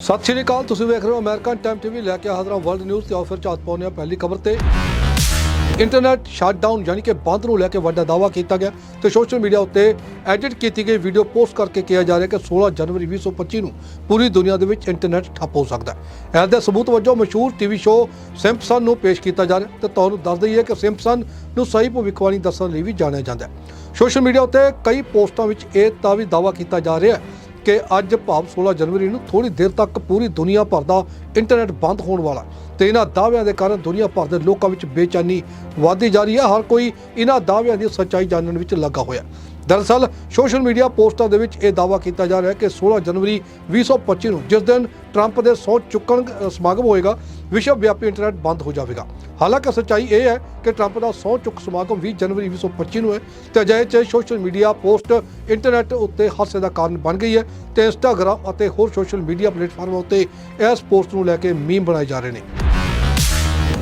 ਸਤਿ ਸ਼੍ਰੀ ਅਕਾਲ, ਤੁਸੀਂ ਵੇਖ ਰਹੇ ਹੋ ਅਮਰੀਕਨ ਟਾਈਮ ਟੀਵੀ। ਲੈ ਕੇ ਹਾਜ਼ਰਾਂ ਵਰਲਡ ਨਿਊਜ਼ ਤੇ ਆਫਰ ਚਾਤ ਪਾਉਂਦੇ ਹਾਂ ਪਹਿਲੀ ਖਬਰ ਤੇ। ਇੰਟਰਨੈਟ ਸ਼ਟਡਾਊਨ ਯਾਨੀ ਕਿ ਬੰਦ ਨੂੰ ਲੈ ਕੇ ਵੱਡਾ ਦਾਅਵਾ ਕੀਤਾ ਗਿਆ ਤੇ ਸੋਸ਼ਲ ਮੀਡੀਆ ਉੱਤੇ ਐਡਿਟ ਕੀਤੀ ਗਈ ਵੀਡੀਓ ਪੋਸਟ ਕਰਕੇ ਕਿਹਾ ਜਾ ਰਿਹਾ ਕਿ 16 ਜਨਵਰੀ 2025 ਨੂੰ ਪੂਰੀ ਦੁਨੀਆ ਦੇ ਵਿੱਚ ਇੰਟਰਨੈਟ ਠੱਪ ਹੋ ਸਕਦਾ ਹੈ। ਇਸ ਦੇ ਸਬੂਤ ਵਜੋਂ ਮਸ਼ਹੂਰ ਟੀਵੀ ਸ਼ੋਅ ਸਿੰਪਸਨ ਨੂੰ ਪੇਸ਼ ਕੀਤਾ ਜਾ ਰਿਹਾ ਤੇ ਤੁਹਾਨੂੰ ਦੱਸ ਦਈਏ ਕਿ ਸਿੰਪਸਨ ਨੂੰ ਸਹੀ ਭਵਿੱਖਬਾਣੀ ਦੱਸਣ ਲਈ ਵੀ ਜਾਣਿਆ ਜਾਂਦਾ ਹੈ। ਸੋਸ਼ਲ ਮੀਡੀਆ ਉੱਤੇ ਕਈ ਪੋਸਟਾਂ ਵਿੱਚ ਇਹ ਤਾਂ ਵੀ ਦਾਅਵਾ ਕੀਤਾ ਜਾ ਰਿਹਾ ਹੈ ਕਿ ਅੱਜ ਭਾਵ 16 ਜਨਵਰੀ ਨੂੰ ਥੋੜੀ ਦੇਰ ਤੱਕ ਪੂਰੀ ਦੁਨੀਆ ਭਰ ਦਾ ਇੰਟਰਨੈਟ ਬੰਦ ਹੋਣ ਵਾਲਾ ਤੇ ਇਹਨਾਂ ਦਾਅਵਿਆਂ ਦੇ ਕਾਰਨ ਦੁਨੀਆ ਭਰ ਦੇ ਲੋਕਾਂ ਵਿੱਚ ਬੇਚੈਨੀ ਵਧਦੀ ਜਾ ਰਹੀ ਹੈ। ਹਰ ਕੋਈ ਇਹਨਾਂ ਦਾਅਵਿਆਂ ਦੀ ਸੱਚਾਈ ਜਾਣਨ ਵਿੱਚ ਲੱਗਾ ਹੋਇਆ ਦਰਅਸਲ, ਸੋਸ਼ਲ ਮੀਡੀਆ ਪੋਸਟਾਂ ਦੇ ਵਿੱਚ ਇਹ ਦਾਅਵਾ ਕੀਤਾ ਜਾ ਰਿਹਾ ਹੈ ਕਿ 16 ਜਨਵਰੀ 2025 ਨੂੰ ਜਿਸ ਦਿਨ ਟਰੰਪ ਦੇ ਸਹੁੰ ਚੁੱਕਣ ਸਮਾਗਮ ਹੋਏਗਾ ਵਿਸ਼ਵ ਵਿਆਪੀ ਇੰਟਰਨੈਟ ਬੰਦ ਹੋ ਜਾਵੇਗਾ। ਹਾਲਾਂਕਿ ਸੱਚਾਈ ਇਹ ਹੈ ਕਿ ਟਰੰਪ ਦਾ ਸਹੁੰ ਚੁੱਕ ਸਮਾਗਮ 20 ਜਨਵਰੀ 2025 ਨੂੰ ਹੈ ਤੇ ਅਜਿਹੇ 'ਚ ਸੋਸ਼ਲ ਮੀਡੀਆ ਪੋਸਟ ਇੰਟਰਨੈਟ ਉੱਤੇ ਹਾਸੇ ਦਾ ਕਾਰਨ ਬਣ ਗਈ ਹੈ ਤੇ ਇੰਸਟਾਗ੍ਰਾਮ ਅਤੇ ਹੋਰ ਸੋਸ਼ਲ ਮੀਡੀਆ ਪਲੇਟਫਾਰਮਾਂ ਉੱਤੇ ਇਸ ਪੋਸਟ ਨੂੰ ਲੈ ਕੇ ਮੀਮ ਬਣਾਏ ਜਾ ਰਹੇ ਨੇ।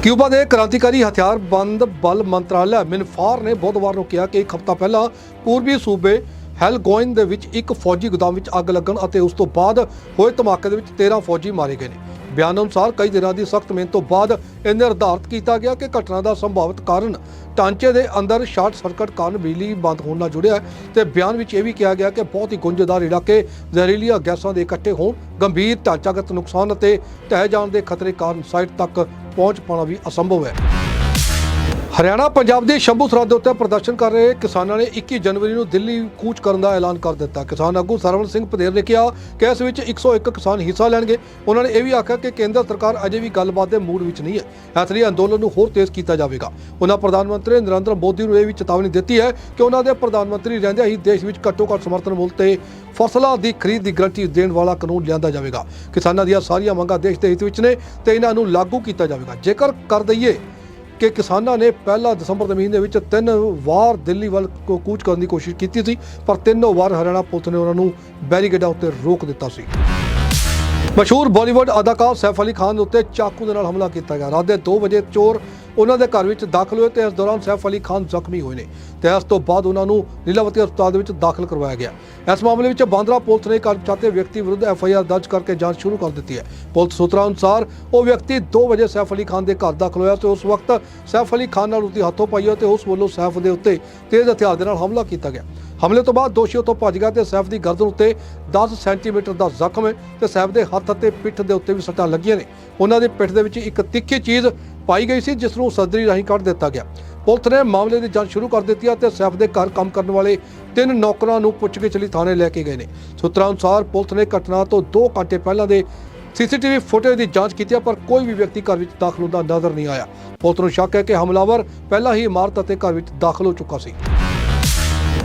ਕਿਊਬਾ ਦੇ ਕ੍ਰਾਂਤੀਕਾਰੀ ਹਥਿਆਰਬੰਦ ਬਲ ਮੰਤਰਾਲਾ ਮਿਨਫਾਰ ਨੇ ਬੁੱਧਵਾਰ ਨੂੰ ਕਿਹਾ ਕਿ ਇੱਕ ਹਫ਼ਤਾ ਪਹਿਲਾਂ ਪੂਰਬੀ ਸੂਬੇ ਹੈਲਗੋਇਨ ਦੇ ਵਿੱਚ ਇੱਕ ਫੌਜੀ ਗੋਦਾਮ ਵਿੱਚ ਅੱਗ ਲੱਗਣ ਅਤੇ ਉਸ ਤੋਂ ਬਾਅਦ ਹੋਏ ਧਮਾਕੇ ਦੇ ਵਿੱਚ 13 ਫੌਜੀ ਮਾਰੇ ਗਏ ਨੇ। ਬਿਆਨ ਅਨੁਸਾਰ ਕਈ ਦਿਨਾਂ ਦੀ ਸਖਤ ਮਿਹਨਤ ਤੋਂ ਬਾਅਦ ਇਹ ਨਿਰਧਾਰਤ ਕੀਤਾ ਗਿਆ ਕਿ ਘਟਨਾ ਦਾ ਸੰਭਾਵਿਤ ਕਾਰਨ ਢਾਂਚੇ ਦੇ ਅੰਦਰ ਸ਼ਾਰਟ ਸਰਕਟ ਕਾਰਨ ਬਿਜਲੀ ਬੰਦ ਹੋਣ ਨਾਲ ਜੁੜਿਆ ਹੈ ਤੇ ਬਿਆਨ ਵਿੱਚ ਇਹ ਵੀ ਕਿਹਾ ਗਿਆ ਕਿ ਬਹੁਤ ਹੀ ਗੁੰਝਲਦਾਰ ਇਲਾਕੇ ਜ਼ਹਿਰੀਲੀਆਂ ਗੈਸਾਂ ਦੇ ਇਕੱਠੇ ਹੋਣ, ਗੰਭੀਰ ਢਾਂਚਾਗਤ ਨੁਕਸਾਨ ਅਤੇ ਢਹਿ ਜਾਣ ਦੇ ਖਤਰੇ ਕਾਰਨ ਸਾਈਟ ਤੱਕ ਪਹੁੰਚ ਪਾਉਣਾ ਵੀ ਅਸੰਭਵ ਹੈ। ਹਰਿਆਣਾ ਪੰਜਾਬ ਦੀ ਸ਼ੰਭੂ ਸਰਹੱਦ ਉੱਤੇ ਪ੍ਰਦਰਸ਼ਨ ਕਰ ਰਹੇ ਕਿਸਾਨਾਂ ਨੇ 21 ਜਨਵਰੀ ਨੂੰ ਦਿੱਲੀ ਕੂਚ ਕਰਨ ਦਾ ਐਲਾਨ ਕਰ ਦਿੱਤਾ। ਕਿਸਾਨ ਆਗੂ ਸਰਵਣ ਸਿੰਘ ਪਦੇਰ ਨੇ ਕਿਹਾ ਕਿ ਇਸ ਵਿੱਚ 101 ਕਿਸਾਨ ਹਿੱਸਾ ਲੈਣਗੇ। ਉਹਨਾਂ ਨੇ ਇਹ ਵੀ ਆਖਿਆ ਕਿ ਕੇਂਦਰ ਸਰਕਾਰ ਅਜੇ ਵੀ ਗੱਲਬਾਤ ਦੇ ਮੂਡ ਵਿੱਚ ਨਹੀਂ ਹੈ। ਇਸ ਲਈ ਅੰਦੋਲਨ ਨੂੰ ਹੋਰ ਤੇਜ਼ ਕੀਤਾ ਜਾਵੇਗਾ। ਉਹਨਾਂ ਪ੍ਰਧਾਨ ਮੰਤਰੀ ਨਰਿੰਦਰ ਮੋਦੀ ਨੂੰ ਇਹ ਵੀ ਚੇਤਾਵਨੀ ਦਿੱਤੀ ਹੈ ਕਿ ਉਹਨਾਂ ਦੇ ਪ੍ਰਧਾਨ ਮੰਤਰੀ ਰਹਿੰਦਿਆਂ ਹੀ ਦੇਸ਼ ਵਿੱਚ ਘੱਟੋ ਘੱਟ ਸਮਰਥਨ ਮੁੱਲ ਤੇ ਫਸਲਾਂ ਦੀ ਖਰੀਦ ਦੀ ਗਰੰਟੀ ਦੇਣ ਵਾਲਾ ਕਾਨੂੰਨ ਲਿਆਂਦਾ ਜਾਵੇਗਾ। ਕਿਸਾਨਾਂ ਦੀਆਂ ਸਾਰੀਆਂ ਮੰਗਾਂ ਦੇਸ਼ ਦੇ ਹਿੱਤ ਵਿੱਚ ਨੇ ਤੇ ਇਹਨਾਂ ਨੂੰ ਲਾਗੂ ਕੀਤਾ ਜਾਵੇਗਾ। ਜੇਕਰ ਕਰ ਦਈਏ ਕਿ ਕਿਸਾਨਾਂ ਨੇ ਪਹਿਲਾ ਦਸੰਬਰ ਦੇ ਮਹੀਨੇ ਵਿੱਚ ਤਿੰਨ ਵਾਰ ਦਿੱਲੀ ਵੱਲ ਕੂਚ ਕਰਨ ਦੀ ਕੋਸ਼ਿਸ਼ ਕੀਤੀ ਸੀ, ਪਰ ਤਿੰਨੋਂ ਵਾਰ ਹਰਿਆਣਾ ਪੁਲਿਸ ਨੇ ਉਹਨਾਂ ਨੂੰ ਬੈਰੀਕੇਡਾਂ ਉੱਤੇ ਰੋਕ ਦਿੱਤਾ ਸੀ। ਮਸ਼ਹੂਰ ਬਾਲੀਵੁੱਡ ਅਦਾਕਾਰ ਸੈਫ ਅਲੀ ਖਾਨ ਦੇ ਉੱਤੇ ਚਾਕੂ ਦੇ ਨਾਲ ਹਮਲਾ ਕੀਤਾ ਗਿਆ। ਰਾਤ ਦੇ 2 ਵਜੇ ਚੋਰ ਉਹਨਾਂ ਦੇ ਘਰ ਵਿੱਚ ਦਾਖਲ ਹੋਏ ਤੇ ਇਸ ਦੌਰਾਨ ਸੈਫ ਅਲੀ ਖਾਨ ਜ਼ਖਮੀ ਹੋਏ ਨੇ ਤੇ ਇਸ ਤੋਂ ਬਾਅਦ ਉਹਨਾਂ ਨੂੰ ਲੀਲਾਵਤੀ ਹਸਪਤਾਲ ਦੇ ਵਿੱਚ ਦਾਖਲ ਕਰਵਾਇਆ ਗਿਆ। ਇਸ ਮਾਮਲੇ ਵਿੱਚ ਬਾਂਦਰਾ ਪੁਲਿਸ ਨੇ ਕਰ ਚਾਹਤੇ ਵਿਅਕਤੀ ਵਿਰੁੱਧ ਐਫ ਆਈ ਆਰ ਦਰਜ ਕਰਕੇ ਜਾਂਚ ਸ਼ੁਰੂ ਕਰ ਦਿੱਤੀ ਹੈ। ਪੁਲਿਸ ਸੂਤਰਾਂ ਅਨੁਸਾਰ ਉਹ ਵਿਅਕਤੀ 2 ਵਜੇ ਸੈਫ ਅਲੀ ਖਾਨ ਦੇ ਘਰ ਦਾਖਲ ਹੋਇਆ ਤੇ ਉਸ ਵਕਤ ਸੈਫ ਅਲੀ ਖਾਨ ਨਾਲ ਉਸਦੀ ਹੱਥੋਂ ਪਾਈ ਹੋਈ ਤੇ ਉਸ ਵੱਲੋਂ ਸੈਫ ਦੇ ਉੱਤੇ ਤੇਜ਼ ਹਥਿਆਰ ਦੇ ਨਾਲ ਹਮਲਾ ਕੀਤਾ ਗਿਆ। ਹਮਲੇ ਤੋਂ ਬਾਅਦ ਦੋਸ਼ੀ ਉੱਥੋਂ ਭੱਜ ਗਿਆ ਤੇ ਸੈਫ ਦੀ ਗਰਦਨ ਉੱਤੇ 10 ਸੈਂਟੀਮੀਟਰ ਦਾ ਜ਼ਖਮ ਹੈ ਤੇ ਸੈਫ ਦੇ ਹੱਥ ਅਤੇ ਪਿੱਠ ਦੇ ਉੱਤੇ ਵੀ ਸੱਟਾਂ ਲੱਗੀਆਂ ਨੇ। ਉਹਨਾਂ ਦੀ ਪਿੱਠ ਦੇ ਵਿੱਚ ਇੱਕ ਤਿੱਖੀ ਚੀਜ਼ ਪਾਈ ਗਈ ਸੀ ਜਿਸ ਨੂੰ ਸਰਜਰੀ ਰਾਹੀਂ ਕੱਢ ਦਿੱਤਾ ਗਿਆ। ਪੁਲਿਸ ਨੇ ਮਾਮਲੇ ਦੀ ਜਾਂਚ ਸ਼ੁਰੂ ਕਰ ਦਿੱਤੀ ਹੈ ਤੇ ਸੈਫ ਦੇ ਘਰ ਕੰਮ ਕਰਨ ਵਾਲੇ ਤਿੰਨ ਨੌਕਰਾਂ ਨੂੰ ਪੁੱਛਗਿੱਛ ਲਈ ਥਾਣੇ ਲੈ ਕੇ ਗਏ ਨੇ। ਸੂਤਰਾਂ ਅਨੁਸਾਰ ਪੁਲਿਸ ਨੇ ਘਟਨਾ ਤੋਂ 2 ਘੰਟੇ ਪਹਿਲਾਂ ਦੇ ਸੀਸੀਟੀਵੀ ਫੁਟੇਜ ਦੀ ਜਾਂਚ ਕੀਤੀ ਪਰ ਕੋਈ ਵੀ ਵਿਅਕਤੀ ਘਰ ਵਿੱਚ ਦਾਖਲ ਹੁੰਦਾ ਨਜ਼ਰ ਨਹੀਂ ਆਇਆ। ਪੁਲਿਸ ਨੂੰ ਸ਼ੱਕ ਹੈ ਕਿ ਹਮਲਾਵਰ ਪਹਿਲਾਂ ਹੀ ਇਮਾਰਤ ਅਤੇ ਘਰ ਵਿੱਚ ਦਾਖਲ ਹੋ ਚੁੱਕਾ ਸੀ।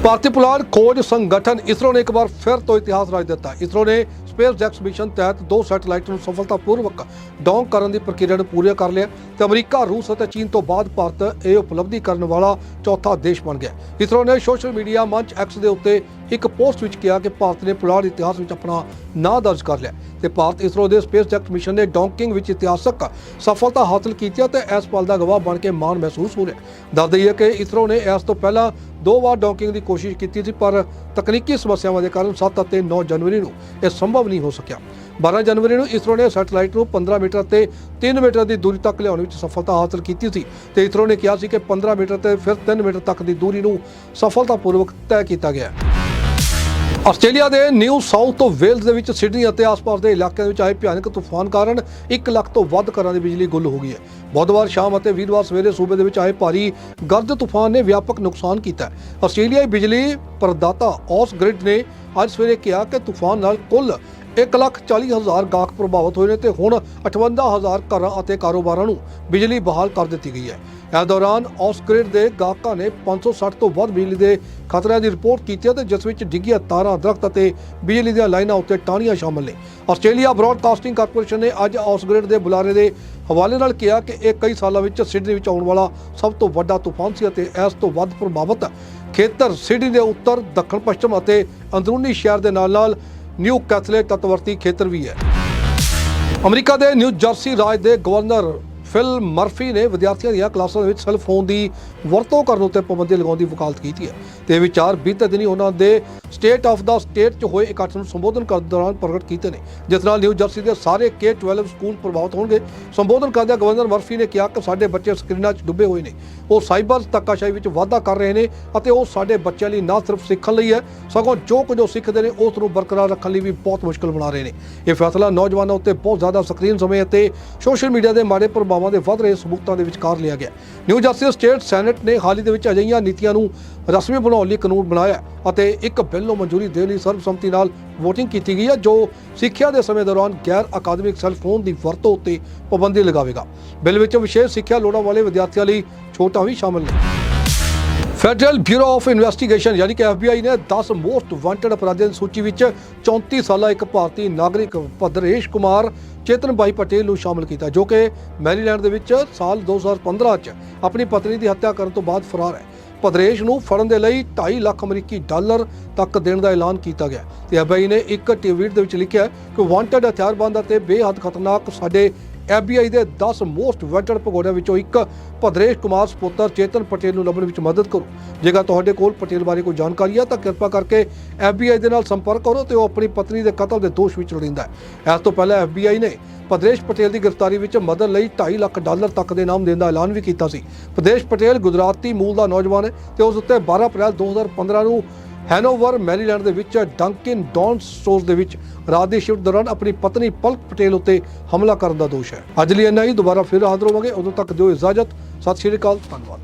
ਭਾਰਤੀ ਪੁਲਾੜ ਖੋਜ ਸੰਗਠਨ ਇਸਰੋ ਨੇ ਇੱਕ ਵਾਰ ਫਿਰ ਤੋਂ ਇਤਿਹਾਸ ਰਚ ਦਿੱਤਾ। ਇਸਰੋ ਨੇ ਸਪੇਸ ਐਕਸ ਮਿਸ਼ਨ ਤਹਿਤ ਦੋ ਸੈਟੇਲਾਈਟ ਨੂੰ ਸਫਲਤਾਪੂਰਵਕ ਡੌਂਕ ਕਰਨ ਦੀ ਪ੍ਰਕਿਰਿਆ ਨੂੰ ਪੂਰਾ ਕਰ ਲਿਆ ਤੇ ਅਮਰੀਕਾ, ਰੂਸ ਅਤੇ ਚੀਨ ਤੋਂ ਬਾਅਦ ਭਾਰਤ ਇਹ ਉਪਲਬਧੀ ਕਰਨ ਵਾਲਾ ਚੌਥਾ ਦੇਸ਼ ਬਣ ਗਿਆ। ਇਸਰੋ ਨੇ ਸੋਸ਼ਲ ਮੀਡੀਆ ਮੰਚ ਐਕਸ ਦੇ ਉੱਤੇ ਇੱਕ ਪੋਸਟ ਵਿੱਚ ਕਿਹਾ ਕਿ ਭਾਰਤ ਨੇ ਪੁਲਾੜ ਇਤਿਹਾਸ ਵਿੱਚ ਆਪਣਾ ਨਾਂ ਦਰਜ ਕਰ ਲਿਆ ਤੇ ਭਾਰਤ ਇਸਰੋ ਦੇ ਸਪੇਸ ਐਕਸ ਮਿਸ਼ਨ ਨੇ ਡੌਂਕਿੰਗ ਵਿੱਚ ਇਤਿਹਾਸਕ ਸਫਲਤਾ ਹਾਸਲ ਕੀਤੀ ਹੈ ਤੇ ਇਸ ਪਲ ਦਾ ਗਵਾਹ ਬਣ ਕੇ ਮਾਣ ਮਹਿਸੂਸ ਹੋ ਰਿਹਾ ਦੱਸ ਦਈਏ ਕਿ ਇਸਰੋ ਨੇ ਇਸ ਤੋਂ ਪਹਿਲਾਂ ਦੋ ਵਾਰ ਡੌਂਕਿੰਗ ਦੀ ਕੋਸ਼ਿਸ਼ ਕੀਤੀ ਸੀ, ਪਰ ਤਕਨੀਕੀ ਸਮੱਸਿਆਵਾਂ ਦੇ ਕਾਰਨ 7 ਅਤੇ 9 ਜਨਵਰੀ ਨੂੰ ਇਹ ਸੰਭਵ ਨਹੀਂ ਹੋ ਸਕਿਆ। 12 ਜਨਵਰੀ ਨੂੰ ਇਸਰੋ ਨੇ ਸੈਟੇਲਾਈਟ ਨੂੰ 15 ਮੀਟਰ ਤੇ 3 ਮੀਟਰ ਦੀ ਦੂਰੀ ਤੱਕ ਲਿਆਉਣ ਵਿੱਚ ਸਫਲਤਾ ਹਾਸਲ ਕੀਤੀ ਸੀ ਤੇ ਇਸਰੋ ਨੇ ਕਿਹਾ ਸੀ ਕਿ 15 ਮੀਟਰ ਤੇ ਫਿਰ 3 ਮੀਟਰ ਤੱਕ ਦੀ ਦੂਰੀ ਨੂੰ ਸਫਲਤਾਪੂਰਵਕ ਤੈਅ ਕੀਤਾ ਗਿਆ ਹੈ। ਆਸਟ੍ਰੇਲੀਆ ਦੇ ਨਿਊ ਸਾਊਥ ਵੇਲਜ਼ ਦੇ ਵਿੱਚ ਸਿਡਨੀ ਅਤੇ ਆਸ-ਪਾਸ ਦੇ ਇਲਾਕਿਆਂ ਵਿੱਚ ਆਏ ਭਿਆਨਕ ਤੂਫਾਨ ਕਾਰਨ 1 ਲੱਖ ਤੋਂ ਵੱਧ ਘਰਾਂ ਦੀ ਬਿਜਲੀ ਗੁੱਲ ਹੋ ਗਈ ਹੈ। ਬੁੱਧਵਾਰ ਸ਼ਾਮ ਅਤੇ ਵੀਰਵਾਰ ਸਵੇਰੇ ਸੂਬੇ ਦੇ ਵਿੱਚ ਆਏ ਭਾਰੀ ਗਰਜ ਤੂਫਾਨ ਨੇ ਵਿਆਪਕ ਨੁਕਸਾਨ ਕੀਤਾ ਹੈ। ਆਸਟ੍ਰੇਲੀਆਈ ਬਿਜਲੀ ਪ੍ਰਦਾਤਾ ਔਸ ਗ੍ਰਿਡ ਨੇ ਅੱਜ ਸਵੇਰੇ ਕਿਹਾ ਕਿ ਤੂਫਾਨ ਨਾਲ ਕੁੱਲ 140000 ਗਾਹਕ ਪ੍ਰਭਾਵਿਤ ਹੋਏ ਨੇ ਤੇ ਹੁਣ 58000 ਘਰਾਂ ਅਤੇ ਕਾਰੋਬਾਰਾਂ ਨੂੰ ਬਿਜਲੀ ਬਹਾਲ ਕਰ ਦਿੱਤੀ ਗਈ ਹੈ। ਇਸ ਦੌਰਾਨ ਆਸਗ੍ਰਿਡ ਦੇ ਗਾਹਕਾਂ ਨੇ 560 ਤੋਂ ਵੱਧ ਬਿਜਲੀ ਦੇ ਖਤਰਿਆਂ ਦੀ ਰਿਪੋਰਟ ਕੀਤੀ ਹੈ ਤੇ ਜਿਸ ਵਿੱਚ ਡਿੱਗੀਆਂ ਤਾਰਾਂ, ਦਰਖਤ ਅਤੇ ਬਿਜਲੀ ਦੀਆਂ ਲਾਈਨਾਂ ਉੱਤੇ ਟਾਹਣੀਆਂ ਸ਼ਾਮਲ ਨੇ। ਆਸਟ੍ਰੇਲੀਆ ਬ੍ਰਾਡਕਾਸਟਿੰਗ ਕਾਰਪੋਰੇਸ਼ਨ ਨੇ ਅੱਜ ਆਸਗ੍ਰਿਡ ਦੇ ਬੁਲਾਰੇ ਦੇ ਹਵਾਲੇ ਨਾਲ ਕਿਹਾ ਕਿ ਇਹ ਕਈ ਸਾਲਾਂ ਵਿੱਚ ਸਿਡਨੀ ਵਿੱਚ ਆਉਣ ਵਾਲਾ ਸਭ ਤੋਂ ਵੱਡਾ ਤੂਫਾਨ ਸੀ ਅਤੇ ਇਸ ਤੋਂ ਵੱਧ ਪ੍ਰਭਾਵਿਤ ਖੇਤਰ ਸਿਡਨੀ ਦੇ ਉੱਤਰ, ਦੱਖਣ, ਪੱਛਮ ਅਤੇ ਅੰਦਰੂਨੀ ਸ਼ਹਿਰ ਦੇ ਨਾਲ-ਨਾਲ ਨਿਊ ਕੈਥਲੇ ਤੱਟਵਰਤੀ ਖੇਤਰ ਵੀ ਹੈ। ਅਮਰੀਕਾ ਦੇ ਨਿਊ ਜਰਸੀ ਰਾਜ ਦੇ ਗਵਰਨਰ ਫਿਲ ਮਰਫੀ ਨੇ ਵਿਦਿਆਰਥੀਆਂ ਦੀਆਂ ਕਲਾਸਾਂ ਦੇ ਵਿੱਚ ਸੈੱਲ ਫੋਨ ਦੀ ਵਰਤੋਂ ਕਰਨ ਉੱਤੇ ਪਾਬੰਦੀ ਲਗਾਉਣ ਦੀ ਵਕਾਲਤ ਕੀਤੀ ਹੈ। ਤੇ ਵਿਚਾਰ ਬੀਤੇ ਦਿਨੀ ਉਹਨਾਂ ਦੇ ਸਟੇਟ ਆਫ ਦਾ ਸਟੇਟ 'ਚ ਹੋਏ ਇਕੱਠ ਨੂੰ ਸੰਬੋਧਨ ਕਰਨ ਦੌਰਾਨ ਪ੍ਰਗਟ ਕੀਤੇ ਨੇ। ਜਿਸ ਨਾਲ ਨਿਊ ਜਰਸੀ ਦੇ ਸਾਰੇ K12 ਸਕੂਲ ਪ੍ਰਭਾਵਿਤ ਹੋਣਗੇ। ਸੰਬੋਧਨ ਕਰਦਿਆਂ ਗਵਰਨਰ ਮਰਫੀ ਨੇ ਕਿਹਾ ਕਿ ਸਾਡੇ ਬੱਚੇ ਸਕਰੀਨਾਂ 'ਚ ਡੁੱਬੇ ਹੋਏ ਨੇ। ਉਹ ਸਾਈਬਰ ਧੱਕਾਸ਼ਾਹੀ ਵਿੱਚ ਵਾਧਾ ਕਰ ਰਹੇ ਨੇ ਅਤੇ ਉਹ ਸਾਡੇ ਬੱਚਿਆਂ ਲਈ ਨਾ ਸਿਰਫ ਸਿੱਖਣ ਲਈ ਹੈ, ਸਗੋਂ ਜੋ ਕੁਝ ਉਹ ਸਿੱਖਦੇ ਨੇ ਉਸ ਨੂੰ ਬਰਕਰਾਰ ਰੱਖਣ ਲਈ ਵੀ ਬਹੁਤ ਮੁਸ਼ਕਲ ਬਣਾ ਰਹੇ ਨੇ। ਇਹ ਫੈਸਲਾ ਨੌਜਵਾਨਾਂ ਉੱਤੇ ਬਹੁਤ ਜ਼ਿਆਦਾ ਸਕਰੀਨ ਸਮੇਂ ਅਤੇ ਸੋਸ਼ਲ ਮੀਡੀਆ ਦੇ ਮਾੜੇ ਪ੍ਰਭਾਵਾਂ ਦੇ ਵੱਧ ਰਹੇ ਸਬੂਤਾਂ ਦੇ ਵਿਚਕਾਰ ਲਿਆ ਗਿਆ। ਨਿਊ ਜਰਸੀ ਸਟੇਟ ਸੈਨੇਟ ਨੇ ਹਾਲ ਹੀ ਦੇ ਵਿੱਚ ਅਜਿਹੀਆਂ ਨੀਤੀਆਂ ਨੂੰ ਰਸਮੀ ਬਣਾਉਣ ਲਈ ਕਾਨੂੰਨ ਬਣਾਇਆ ਅਤੇ ਇੱਕ ਬਿੱਲ ਨੂੰ ਮਨਜ਼ੂਰੀ ਦੇਣ ਲਈ ਸਰਬਸੰਮਤੀ ਨਾਲ ਵੋਟਿੰਗ ਕੀਤੀ ਗਈ ਹੈ, ਜੋ ਸਿੱਖਿਆ ਦੇ ਸਮੇਂ ਦੌਰਾਨ ਗੈਰ ਅਕਾਦਮਿਕ ਸੈੱਲ ਫੋਨ ਦੀ ਵਰਤੋਂ ਉੱਤੇ ਪਾਬੰਦੀ ਲਗਾਵੇਗਾ। ਬਿੱਲ ਵਿੱਚ ਵਿਸ਼ੇਸ਼ ਸਿੱਖਿਆ ਲੋੜਾਂ ਵਾਲੇ ਵਿਦਿਆਰਥੀਆਂ ਲਈ ਛੋਟਾਂ ਵੀ ਸ਼ਾਮਲ ਨੇ। ਫੈਡਰਲ ਬਿਊਰੋ ਆਫ ਇਨਵੈਸਟੀਗੇਸ਼ਨ ਯਾਨੀ ਕਿ FBI ਨੇ 10 ਮੋਸਟ ਵਾਂਟਡ ਅਪਰਾਧੀਆਂ ਦੀ ਸੂਚੀ ਵਿੱਚ 34 ਸਾਲਾ ਇੱਕ ਭਾਰਤੀ ਨਾਗਰਿਕ ਭਦਰੇਸ਼ ਕੁਮਾਰ, ਚੇਤਨ ਭਾਈ ਪਟੇਲ ਨੂੰ ਸ਼ਾਮਲ ਕੀਤਾ, ਜੋ ਕਿ ਮੈਰੀਲੈਂਡ ਦੇ ਵਿੱਚ ਸਾਲ 2015 ਚ ਆਪਣੀ ਪਤਨੀ ਦੀ ਹੱਤਿਆ ਕਰਨ ਤੋਂ ਬਾਅਦ ਫਰਾਰ ਹੈ। ਪਦਰੇਸ਼ ਨੂੰ ਫੜਨ ਦੇ ਲਈ 2.5 ਲੱਖ ਅਮਰੀਕੀ ਡਾਲਰ ਤੱਕ ਦੇਣ ਦਾ ਐਲਾਨ ਕੀਤਾ ਗਿਆ। ਤੇ FBI ਨੇ ਇੱਕ ਟਵੀਟ ਦੇ ਵਿੱਚ ਲਿਖਿਆ ਕਿ ਵਾਂਟਡ ਹਥਿਆਰਬੰਦ ਅਤੇ ਬੇਹੱਦ ਖਤਰਨਾਕ ਸਾਡੇ FBI ਦੇ 10 ਮੋਸਟ ਵਾਂਟਡ ਭਗੌੜਿਆਂ ਵਿੱਚੋਂ ਇੱਕ। ਭਦਰੇਸ਼ ਕੁਮਾਰ ਸਪੁੱਤਰ ਚੇਤਨ ਪਟੇਲ ਨੂੰ ਲੱਭਣ ਵਿੱਚ ਮਦਦ ਕਰੋ। ਜੇਕਰ ਤੁਹਾਡੇ ਕੋਲ ਪਟੇਲ ਬਾਰੇ ਕੋਈ ਜਾਣਕਾਰੀ ਹੈ, ਤਾਂ ਕਿਰਪਾ ਕਰਕੇ FBI ਦੇ ਨਾਲ ਸੰਪਰਕ ਕਰੋ ਤੇ ਉਹ ਆਪਣੀ ਪਤਨੀ ਦੇ ਕਤਲ ਦੇ ਦੋਸ਼ ਵਿੱਚ ਲੋੜੀਂਦਾ ਹੈ। ਇਸ ਤੋਂ ਪਹਿਲਾਂ FBI ਨੇ ਭਦਰੇਸ਼ ਪਟੇਲ ਦੀ ਗ੍ਰਿਫਤਾਰੀ ਵਿੱਚ ਮਦਦ ਲਈ 2.5 ਲੱਖ ਡਾਲਰ ਤੱਕ ਦੇ ਨਾਮ ਦੇਣ ਦਾ ਐਲਾਨ ਵੀ ਕੀਤਾ ਸੀ। ਭਦਰੇਸ਼ ਪਟੇਲ ਗੁਜਰਾਤੀ ਮੂਲ ਦਾ ਨੌਜਵਾਨ ਹੈ ਤੇ ਉਸ ਉੱਤੇ 12 ਅਪ੍ਰੈਲ 2015 ਨੂੰ ਹੈਨੋਵਰ, ਮੈਰੀਲੈਂਡ ਦੇ ਵਿੱਚ ਡੰਕਿਨ ਡੋਨਸ ਸਟੋਰ ਦੇ ਵਿੱਚ ਰਾਤ ਦੀ ਸ਼ਿਫਟ ਦੌਰਾਨ ਆਪਣੀ ਪਤਨੀ ਪਲਕ ਪਟੇਲ ਉੱਤੇ ਹਮਲਾ ਕਰਨ ਦਾ ਦੋਸ਼ ਹੈ। ਅੱਜ ਲਈ ਇੰਨਾ ਹੀ, ਦੁਬਾਰਾ ਫਿਰ ਹਾਜ਼ਰ ਹੋਵਾਂਗੇ। ਉਦੋਂ ਤੱਕ ਦਿਓ ਇਜਾਜ਼ਤ। ਸਤਿ ਸ਼੍ਰੀ ਅਕਾਲ, ਧੰਨਵਾਦ।